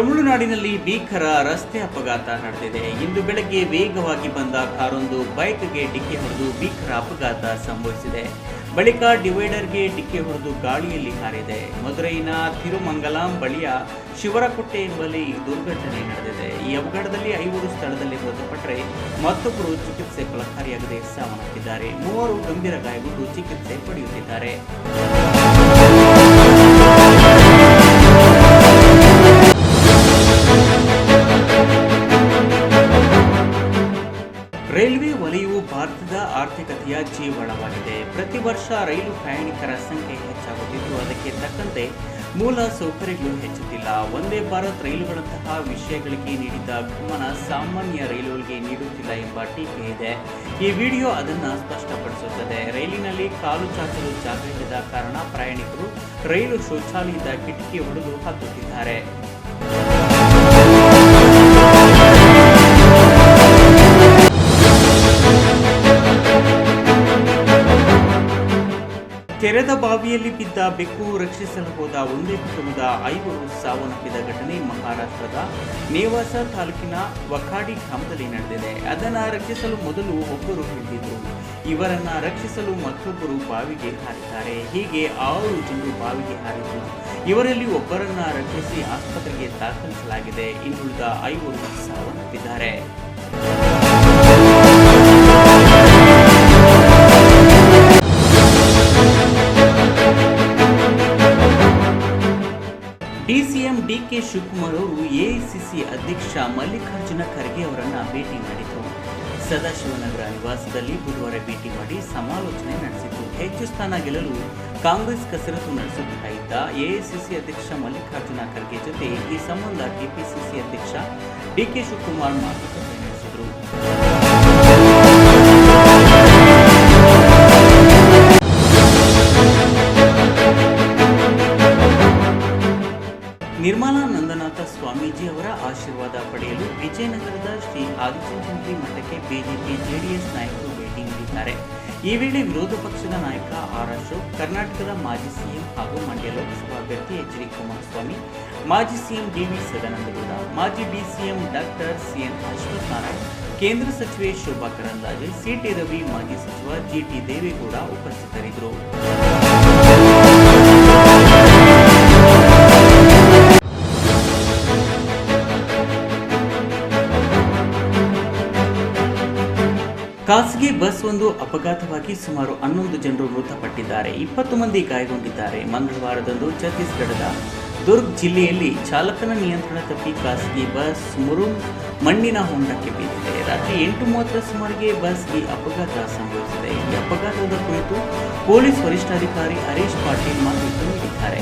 ತಮಿಳುನಾಡಿನಲ್ಲಿ ಭೀಕರ ರಸ್ತೆ ಅಪಘಾತ ನಡೆದಿದೆ. ಇಂದು ಬೆಳಗ್ಗೆ ವೇಗವಾಗಿ ಬಂದ ಕಾರೊಂದು ಬೈಕ್ಗೆ ಡಿಕ್ಕಿ ಹೊಡೆದು ಭೀಕರ ಅಪಘಾತ ಸಂಭವಿಸಿದೆ. ಬಳಿಕ ಡಿವೈಡರ್ಗೆ ಡಿಕ್ಕಿ ಹೊಡೆದು ಗಾಳಿಯಲ್ಲಿ ಹಾರಿದೆ. ಮಧುರೈನ ತಿರುಮಂಗಲಂ ಬಳಿಯ ಶಿವರಕುಟ್ಟೆ ಎಂಬಲ್ಲಿ ಈ ದುರ್ಘಟನೆ ನಡೆದಿದೆ. ಈ ಅಪಘಾತದಲ್ಲಿ ಐವರು ಸ್ಥಳದಲ್ಲಿ ಮೃತಪಟ್ಟರೆ ಮತ್ತೊಬ್ಬರು ಚಿಕಿತ್ಸೆ ಫಲಕಾರಿಯಾಗದೆ ಸಾವನ್ನಪ್ಪಿದ್ದಾರೆ. ಮೂವರು ಗಂಭೀರ ಗಾಯಗೊಂಡು ಚಿಕಿತ್ಸೆ ಪಡೆಯುತ್ತಿದ್ದಾರೆ. ರೈಲ್ವೆ ವಲಯವು ಭಾರತದ ಆರ್ಥಿಕತೆಯ ಜೀವನವಾಗಿದೆ. ಪ್ರತಿ ವರ್ಷ ರೈಲು ಪ್ರಯಾಣಿಕರ ಸಂಖ್ಯೆ ಹೆಚ್ಚಾಗುತ್ತಿದ್ದು, ಅದಕ್ಕೆ ತಕ್ಕಂತೆ ಮೂಲ ಸೌಕರ್ಯಗಳು ಹೆಚ್ಚುತ್ತಿಲ್ಲ. ಒಂದೇ ಭಾರತ್ ರೈಲುಗಳಂತಹ ವಿಷಯಗಳಿಗೆ ನೀಡಿದ ಗಮನ ಸಾಮಾನ್ಯ ರೈಲುಗಳಿಗೆ ನೀಡುತ್ತಿಲ್ಲ ಎಂಬ ಟೀಕೆ ಇದೆ. ಈ ವಿಡಿಯೋ ಅದನ್ನು ಸ್ಪಷ್ಟಪಡಿಸುತ್ತದೆ. ರೈಲಿನಲ್ಲಿ ಕಾಲು ಚಾಚಲು ಜಾಗ ಕಾರಣ ಪ್ರಯಾಣಿಕರು ರೈಲು ಶೌಚಾಲಯದ ಕಿಟಕಿ ಹೊಡೆದು ಹತ್ತುತ್ತಿದ್ದಾರೆ. ತೆರೆದ ಬಾವಿಯಲ್ಲಿ ಬಿದ್ದ ಬೆಕ್ಕು ರಕ್ಷಿಸಲು ಹೋದ ಒಂದೇ ಕುಟುಂಬದ ಐವರು ಸಾವನ್ನಪ್ಪಿದ ಘಟನೆ ಮಹಾರಾಷ್ಟ್ರದ ನೇವಾಸ ತಾಲೂಕಿನ ವಖಾಡಿ ಗ್ರಾಮದಲ್ಲಿ ನಡೆದಿದೆ. ಅದನ್ನು ರಕ್ಷಿಸಲು ಮೊದಲು ಒಬ್ಬರು ಹಿಡಿದಿದ್ರು ಇವರನ್ನ ರಕ್ಷಿಸಲು ಮತ್ತೊಬ್ಬರು ಬಾವಿಗೆ ಹಾರಿದ್ದಾರೆ. ಹೀಗೆ ಆರು ಜನರು ಬಾವಿಗೆ ಹಾರಿದ್ರು. ಇವರಲ್ಲಿ ಒಬ್ಬರನ್ನ ರಕ್ಷಿಸಿ ಆಸ್ಪತ್ರೆಗೆ ದಾಖಲಿಸಲಾಗಿದೆ. ಇನ್ನುಳಿದ ಐವರು ಸಾವನ್ನಪ್ಪಿದ್ದಾರೆ. ಶಿವಕುಮಾರ್ ಅವರು ಎಐಸಿಸಿ ಅಧ್ಯಕ್ಷ ಮಲ್ಲಿಕಾರ್ಜುನ ಖರ್ಗೆ ಅವರನ್ನು ಭೇಟಿ ಮಾಡಿತು ಸದಾಶಿವನಗರ ನಿವಾಸದಲ್ಲಿ ಬುಧವಾರ ಭೇಟಿ ಮಾಡಿ ಸಮಾಲೋಚನೆ ನಡೆಸಿತು ಹೆಚ್ಚು ಸ್ಥಾನ ಗೆಲ್ಲಲು ಕಾಂಗ್ರೆಸ್ ಕಸರತ್ತು ನಡೆಸುತ್ತಾ ಇದ್ದ ಎಐಸಿಸಿ ಅಧ್ಯಕ್ಷ ಮಲ್ಲಿಕಾರ್ಜುನ ಖರ್ಗೆ ಜೊತೆ ಈ ಸಂಬಂಧ ಕೆಪಿಸಿಸಿ ಅಧ್ಯಕ್ಷ ಡಿಕೆ ಶಿವಕುಮಾರ್ ಮಾತುಕತೆ ನಡೆಸಿದರು. ನಿರ್ಮಲಾ ನಂದನಾಥ ಸ್ವಾಮೀಜಿ ಅವರ ಆಶೀರ್ವಾದ ಪಡೆಯಲು ವಿಜಯನಗರದ ಶ್ರೀ ಆದಿಚುಂಚನಗಿರಿ ಮಠಕ್ಕೆ ಬಿಜೆಪಿ ಜೆಡಿಎಸ್ ನಾಯಕರು ಭೇಟಿ ನೀಡಿದ್ದಾರೆ. ಈ ವೇಳೆ ವಿರೋಧ ಪಕ್ಷದ ನಾಯಕ ಆರ್ ಅಶೋಕ್, ಕರ್ನಾಟಕದ ಮಾಜಿ ಸಿಎಂ ಹಾಗೂ ಮಂಡ್ಯ ಲೋಕಸಭಾ ಅಭ್ಯರ್ಥಿ ಎಚ್ ಡಿ ಕುಮಾರಸ್ವಾಮಿ, ಮಾಜಿ ಸಿಎಂ ಡಿವಿ ಸದಾನಂದಗೌಡ, ಮಾಜಿ DCM doctor CN Ashwath Narayan ಕೇಂದ್ರ ಸಚಿವೆ ಶೋಭಾ ಕರಂದ್ಲಾಜೆ ಸಿಟಿ ರವಿ ಮಾಜಿ ಸಚಿವ ಜಿಟಿ ದೇವೇಗೌಡ ಉಪಸ್ಥಿತರಿದ್ದರು. ಒಂದು ಅಪಘಾತವಾಗಿ ಸುಮಾರು ಹನ್ನೊಂದು ಜನರು ಮೃತಪಟ್ಟಿದ್ದಾರೆ. ಇಪ್ಪತ್ತು ಮಂದಿ ಗಾಯಗೊಂಡಿದ್ದಾರೆ. ಮಂಗಳವಾರದಂದು ಛತ್ತೀಸ್ಗಢದ ದುರ್ಗ್ ಜಿಲ್ಲೆಯಲ್ಲಿ ಚಾಲಕನ ನಿಯಂತ್ರಣ ತಪ್ಪಿ ಖಾಸಗಿ ಬಸ್ ಮುರುಂ ಮಣ್ಣಿನ ಹೊಂಡಕ್ಕೆ ಬೀಳಿದೆ ರಾತ್ರಿ ಎಂಟು ಮೂವತ್ತರ ಸುಮಾರಿಗೆ ಬಸ್ ಈ ಅಪಘಾತ ಸಂಭವಿಸಿದೆ. ಈ ಅಪಘಾತದ ಕುರಿತು ಪೊಲೀಸ್ ವರಿಷ್ಠಾಧಿಕಾರಿ ಹರೀಶ್ ಪಾಟೀಲ್ ಮಾಹಿತಿ ನೀಡಿದ್ದಾರೆ.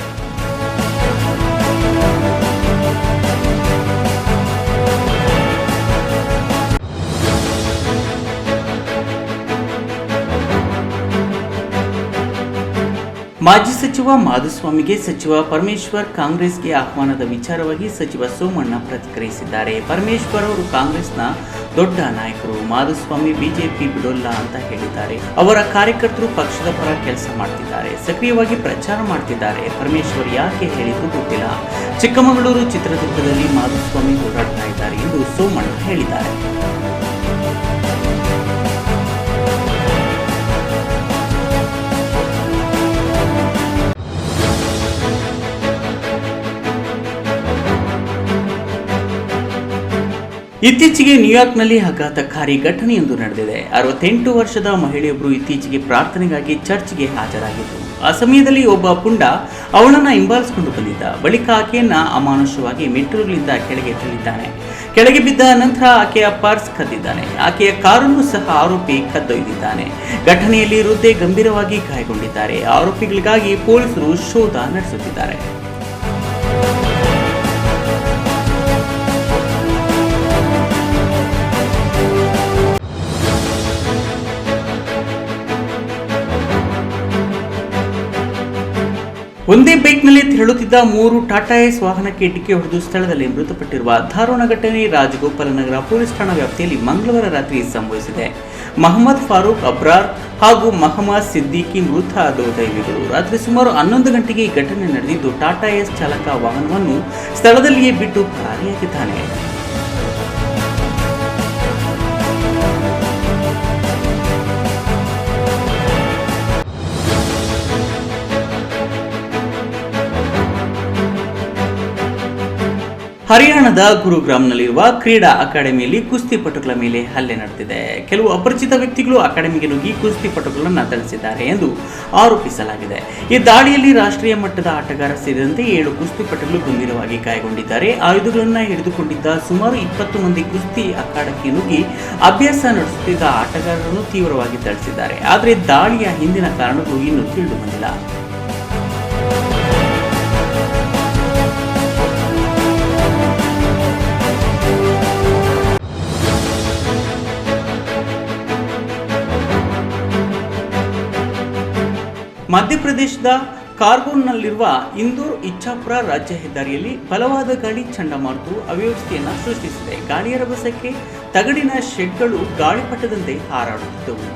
ಮಾಜಿ ಸಚಿವ ಮಾಧುಸ್ವಾಮಿಗೆ ಸಚಿವ ಪರಮೇಶ್ವರ್ ಕಾಂಗ್ರೆಸ್ಗೆ ಆಹ್ವಾನದ ವಿಚಾರವಾಗಿ ಸಚಿವ ಸೋಮಣ್ಣ ಪ್ರತಿಕ್ರಿಯಿಸಿದ್ದಾರೆ. ಪರಮೇಶ್ವರ್ ಅವರು ಕಾಂಗ್ರೆಸ್ನ ದೊಡ್ಡ ನಾಯಕರು, ಮಾಧುಸ್ವಾಮಿ ಬಿಜೆಪಿ ಬಿಡೋಲ್ಲ ಅಂತ ಹೇಳಿದ್ದಾರೆ. ಅವರ ಕಾರ್ಯಕರ್ತರು ಪಕ್ಷದ ಪರ ಕೆಲಸ ಮಾಡ್ತಿದ್ದಾರೆ, ಸಕ್ರಿಯವಾಗಿ ಪ್ರಚಾರ ಮಾಡ್ತಿದ್ದಾರೆ. ಪರಮೇಶ್ವರ್ ಯಾಕೆ ಹೇಳಿದ್ದು ಗೊತ್ತಿಲ್ಲ. ಚಿಕ್ಕಮಗಳೂರು ಚಿತ್ರದುರ್ಗದಲ್ಲಿ ಮಾಧುಸ್ವಾಮಿ ಹೋರಾಡ್ತಾ ಇದ್ದಾರೆ ಎಂದು ಸೋಮಣ್ಣ ಹೇಳಿದ್ದಾರೆ. ಇತ್ತೀಚೆಗೆ ನ್ಯೂಯಾರ್ಕ್ನಲ್ಲಿ ಆಘಾತಕಾರಿ ಘಟನೆಯೊಂದು ನಡೆದಿದೆ. ಅರವತ್ತೆಂಟು ವರ್ಷದ ಮಹಿಳೆಯೊಬ್ಬರು ಇತ್ತೀಚೆಗೆ ಪ್ರಾರ್ಥನೆಗಾಗಿ ಚರ್ಚ್ಗೆ ಹಾಜರಾಗಿದ್ದರು ಆ ಸಮಯದಲ್ಲಿ ಒಬ್ಬ ಪುಂಡ ಅವಳನ್ನು ಹಿಂಬಾಲಿಸಿಕೊಂಡು ಬಂದಿದ್ದ. ಬಳಿಕ ಆಕೆಯನ್ನ ಅಮಾನುಷವಾಗಿ ಮೆಟ್ಟಿಲುಗಳಿಂದ ಕೆಳಗೆ ತಳ್ಳಿದ್ದಾನೆ. ಕೆಳಗೆ ಬಿದ್ದ ನಂತರ ಆಕೆಯ ಪರ್ಸ್ ಕದ್ದಿದ್ದಾನೆ. ಆಕೆಯ ಕಾರನ್ನು ಸಹ ಆರೋಪಿ ಕದ್ದೊಯ್ದಿದ್ದಾನೆ. ಘಟನೆಯಲ್ಲಿ ವೃದ್ಧೆ ಗಂಭೀರವಾಗಿ ಗಾಯಗೊಂಡಿದ್ದಾರೆ. ಆರೋಪಿಗಳಿಗಾಗಿ ಪೊಲೀಸರು ಶೋಧ ನಡೆಸುತ್ತಿದ್ದಾರೆ. ಒಂದೇ ಬೈಕ್ನಲ್ಲಿ ತೆರಳುತ್ತಿದ್ದ ಮೂರು ಟಾಟಾ ಎಸ್ ವಾಹನಕ್ಕೆ ಡಿಕ್ಕಿ ಹೊಡೆದು ಸ್ಥಳದಲ್ಲಿ ಮೃತಪಟ್ಟಿರುವ ದಾರುಣ ಘಟನೆ ರಾಜಗೋಪಾಲನಗರ ಪೊಲೀಸ್ ಠಾಣಾ ವ್ಯಾಪ್ತಿಯಲ್ಲಿ ಮಂಗಳವಾರ ರಾತ್ರಿ ಸಂಭವಿಸಿದೆ. ಮಹಮ್ಮದ್ ಫಾರೂಕ್ ಅಬ್ರಾರ್ ಹಾಗೂ ಮಹಮ್ಮದ್ ಸಿದ್ದಿಕಿ ಮೃತ ದೈವಿಗಳು ರಾತ್ರಿ ಸುಮಾರು ಹನ್ನೊಂದು ಗಂಟೆಗೆ ಈ ಘಟನೆ ನಡೆದಿದ್ದು, ಟಾಟಾ ಎಸ್ ಚಾಲಕ ವಾಹನವನ್ನು ಸ್ಥಳದಲ್ಲಿಯೇ ಬಿಟ್ಟು ಪರಾರಿಯಾಗಿದ್ದಾನೆ ಹರಿಯಾಣದ ಗುರುಗ್ರಾಮ್ನಲ್ಲಿರುವ ಕ್ರೀಡಾ ಅಕಾಡೆಮಿಯಲ್ಲಿ ಕುಸ್ತಿಪಟುಗಳ ಮೇಲೆ ಹಲ್ಲೆ ನಡೆದಿದೆ. ಕೆಲವು ಅಪರಿಚಿತ ವ್ಯಕ್ತಿಗಳು ಅಕಾಡೆಮಿಗೆ ನುಗ್ಗಿ ಪಟುಗಳನ್ನು ಥಳಿಸಿದ್ದಾರೆ ಎಂದು ಆರೋಪಿಸಲಾಗಿದೆ. ಈ ದಾಳಿಯಲ್ಲಿ ರಾಷ್ಟ್ರೀಯ ಮಟ್ಟದ ಆಟಗಾರ ಸೇರಿದಂತೆ ಏಳು ಕುಸ್ತಿಪಟುಗಳು ಗಂಭೀರವಾಗಿ ಗಾಯಗೊಂಡಿದ್ದಾರೆ. ಆಯುಧಗಳನ್ನು ಹಿಡಿದುಕೊಂಡಿದ್ದ ಸುಮಾರು ಇಪ್ಪತ್ತು ಮಂದಿ ಕುಸ್ತಿ ಅಖಾಡಕ್ಕೆ ನುಗ್ಗಿ ಅಭ್ಯಾಸ ನಡೆಸುತ್ತಿದ್ದ ಆಟಗಾರರನ್ನು ತೀವ್ರವಾಗಿ ಥಳಿಸಿದ್ದಾರೆ. ಆದರೆ ದಾಳಿಯ ಹಿಂದಿನ ಕಾರಣಗಳು ಇನ್ನೂ ತಿಳಿದು ಬಂದಿಲ್ಲ ಮಧ್ಯಪ್ರದೇಶದ ಕಾರ್ಗೋನ್ನಲ್ಲಿರುವ ಇಂದೂರ್ ಇಚ್ಛಾಪುರ ರಾಜ್ಯ ಹೆದ್ದಾರಿಯಲ್ಲಿ ಬಲವಾದ ಗಾಳಿ ಚಂಡಮಾರುತವು ಅವ್ಯವಸ್ಥೆಯನ್ನು ಸೃಷ್ಟಿಸಿದೆ. ಗಾಳಿಯ ರಭಸಕ್ಕೆ ತಗಡಿನ ಶೆಡ್ಗಳು ಗಾಳಿಪಟದಂತೆ ಹಾರಾಡುತ್ತಿದ್ದವು.